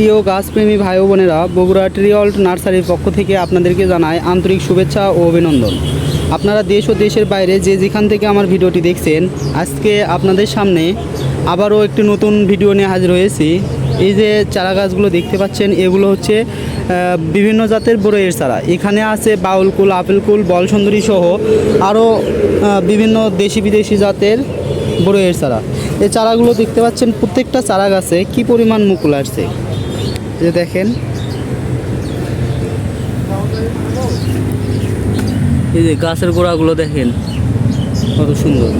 প্রিয় গাছপ্রেমী ভাই বোনেরা, বগুড়া ট্রিঅল্ট নার্সারির পক্ষ থেকে আপনাদেরকে জানায় আন্তরিক শুভেচ্ছা ও অভিনন্দন। আপনারা দেশ ও দেশের বাইরে যে যেখান থেকে আমার ভিডিওটি দেখছেন, আজকে আপনাদের সামনে আবারও একটি নতুন ভিডিও নিয়ে হাজির হয়েছি। এই যে চারা গাছগুলো দেখতে পাচ্ছেন, এগুলো হচ্ছে বিভিন্ন জাতের বড়ইয়ের চারা। এখানে আছে বাউল কুল, আপেল কুল বল সুন্দরী সহ আরও বিভিন্ন দেশি বিদেশি জাতের বড়ইয়ের চারা। এই চারাগুলো দেখতে পাচ্ছেন, প্রত্যেকটা চারা গাছে কি পরিমাণ মুকুল আসছে। যে দেখেন। এই যে গাছের গোড়াগুলো দেখেন কত সুন্দর।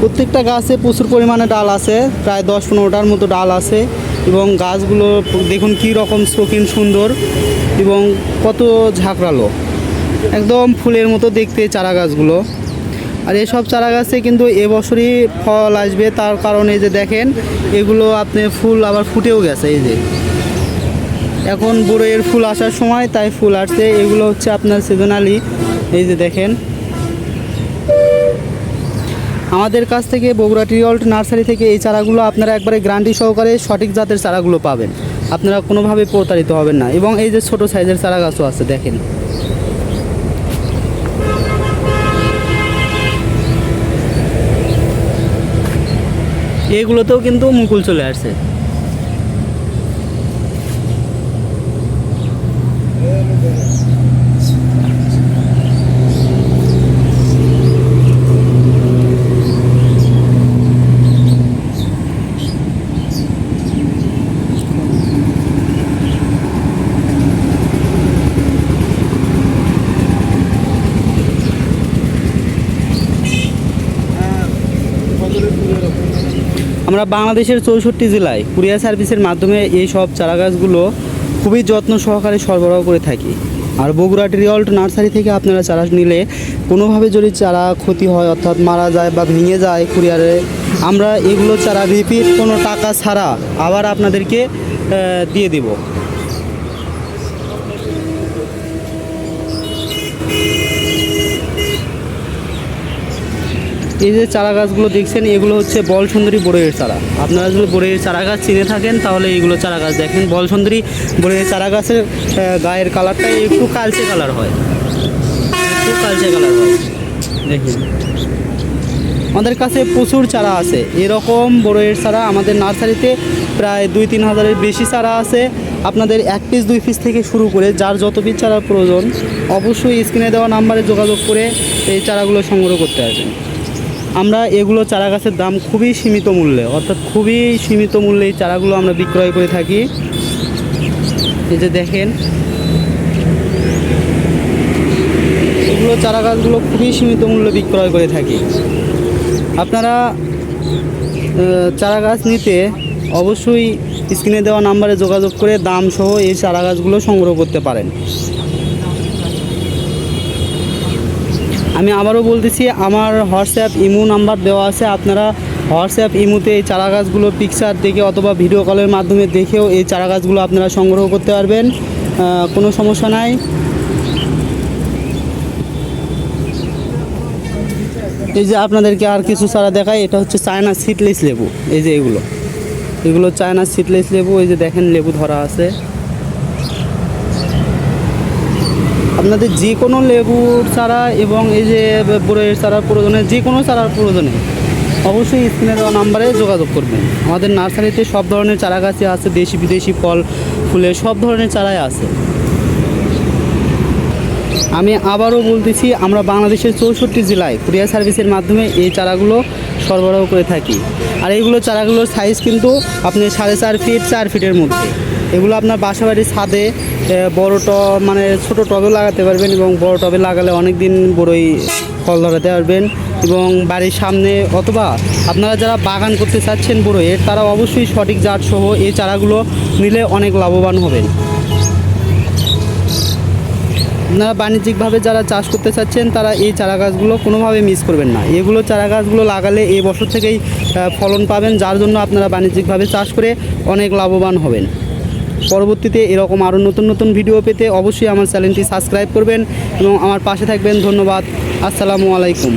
প্রত্যেকটা গাছে প্রচুর পরিমাণে ডাল আছে প্রায় দশ পনেরোটার মতো ডাল আছে এবং গাছগুলো দেখুন কী রকম শৌখিন সুন্দর এবং কত ঝাঁকড়ালো। একদম ফুলের মতো দেখতে চারা গাছগুলো। আর এসব চারা গাছে কিন্তু এবছরই ফল আসবে, তার কারণে যে দেখেন, এগুলো আপনি ফুল আবার ফুটেও গেছে এই যে। এখন বড়ইয়ের ফুল আসার সময় তাই ফুল আসছে, এগুলো হচ্ছে আপনার সিজনালি এই যে দেখেন। আমাদের কাছ থেকে বগুড়া ট্রিঅল্ট নার্সারি থেকে এই চারাগুলো আপনারা একবারে গ্রান্টি সহকারে সঠিক জাতের চারাগুলো পাবেন। আপনারা কোনোভাবে প্রতারিত হবেন না। এবং এই যে ছোট সাইজের চারা গাছও আছে, দেখেন। এগুলোতেও কিন্তু মুকুল চলে আসছে আমরা বাংলাদেশের চৌষট্টি জেলায় কুরিয়ার সার্ভিসের মাধ্যমে এই সব চারা গাছগুলো খুবই যত্ন সহকারে সরবরাহ করে থাকি। আর বগুড়া ট্রিঅল্ট নার্সারি থেকে আপনারা চারা নিলে কোনোভাবে যদি চারা ক্ষতি হয়, অর্থাৎ মারা যায় বা ভেঙে যায় কুরিয়ারে, আমরা এগুলো চারা রিপিট কোনো টাকা ছাড়া আবার আপনাদেরকে দিয়ে দেব। এই যে চারা গাছগুলো দেখছেন, এগুলো হচ্ছে বল সুন্দরী বড়ইয়ের চারা। আপনারা যদি বড়ইয়ের চারা গাছ চিনে থাকেন, তাহলে এইগুলো চারা গাছ দেখেন। বল সুন্দরী বড়ইয়ের চারা গাছের গায়ের কালারটা একটু কালচে কালার হয়। একটু কালচে কালার হয়। দেখুন। আমাদের কাছে প্রচুর চারা আছে। এরকম বড়ইয়ের চারা আমাদের নার্সারিতে প্রায় দুই তিন হাজারের বেশি চারা আছে। আপনাদের এক পিস দুই পিস থেকে শুরু করে যার যত পিস চারার প্রয়োজন, অবশ্যই স্ক্রিনে দেওয়া নাম্বারে যোগাযোগ করে এই চারাগুলো সংগ্রহ করতে আসবেন। আমরা এগুলো চারা গাছের দাম খুবই সীমিত মূল্যে, অর্থাৎ খুবই সীমিত মূল্যে এই চারাগুলো আমরা বিক্রয় করে থাকি। এই যে দেখেন, এগুলো চারা গাছগুলো খুবই সীমিত মূল্যে বিক্রয় করে থাকি। আপনারা চারা গাছ নিতে অবশ্যই স্ক্রিনে দেওয়া নাম্বারে যোগাযোগ করে দাম সহ এই চারা গাছগুলো সংগ্রহ করতে পারেন। আমি আবারও বলতেছি, আমার হোয়াটসঅ্যাপ ইমো নাম্বার দেওয়া আছে। আপনারা হোয়াটসঅ্যাপ ইমোতে এই চারা গাছগুলো পিকচার দেখে অথবা ভিডিও কলের মাধ্যমে দেখেও এই চারা গাছগুলো আপনারা সংগ্রহ করতে পারবেন। কোনো সমস্যা নাই। এই যে আপনাদেরকে আর কিছু চারা দেখায় এটা হচ্ছে চায়না সিটলেস লেবু। এই যে এগুলো। এগুলো চায়না সিটলেস লেবু, এই যে দেখেন লেবু ধরা আছে। আপনাদের যে কোনো লেবুর চারা এবং এই যে বড়ের চারার প্রয়োজনে, যে কোনো চারার প্রয়োজনে অবশ্যই স্ক্রিনে দেওয়া নাম্বারে যোগাযোগ করবেন। আমাদের নার্সারিতে সব ধরনের চারা গাছই আছে, দেশি, বিদেশি ফল, ফুলের সব ধরনের চারাই আছে। আমি আবারও বলতেছি, আমরা বাংলাদেশের চৌষট্টি জেলায় কুরিয়ার সার্ভিসের মাধ্যমে এই চারাগুলো সরবরাহ করে থাকি। আর এইগুলো চারাগুলোর সাইজ কিন্তু আপনি সাড়ে চার ফিট চার ফিটের মধ্যে। এগুলো আপনার বাসা বাড়ির ছাদে বড় টব মানে ছোট টবে লাগাতে পারবেন এবং বড় টবে লাগালে অনেক দিন বড়ই ফল ধরাতে পারবেন এবং বাড়ির সামনে অথবা আপনারা যারা বাগান করতে চাচ্ছেন বড়ইয়ের তারা অবশ্যই সঠিক জাত সহ এই চারাগুলো নিলে অনেক লাভবান হবেন। আপনারা বাণিজ্যিকভাবে যারা চাষ করতে চাচ্ছেন, তারা এই চারা গাছগুলো কোনোভাবে মিস করবেন না। এগুলো চারা গাছগুলো লাগালে এই বছর থেকেই ফলন পাবেন, যার জন্য আপনারা বাণিজ্যিকভাবে চাষ করে অনেক লাভবান হবেন। পরবর্তীতে এরকম আরও নতুন নতুন ভিডিও পেতে অবশ্যই আমার চ্যানেলটি সাবস্ক্রাইব করবেন এবং আমার পাশে থাকবেন। ধন্যবাদ। আসসালামু আলাইকুম।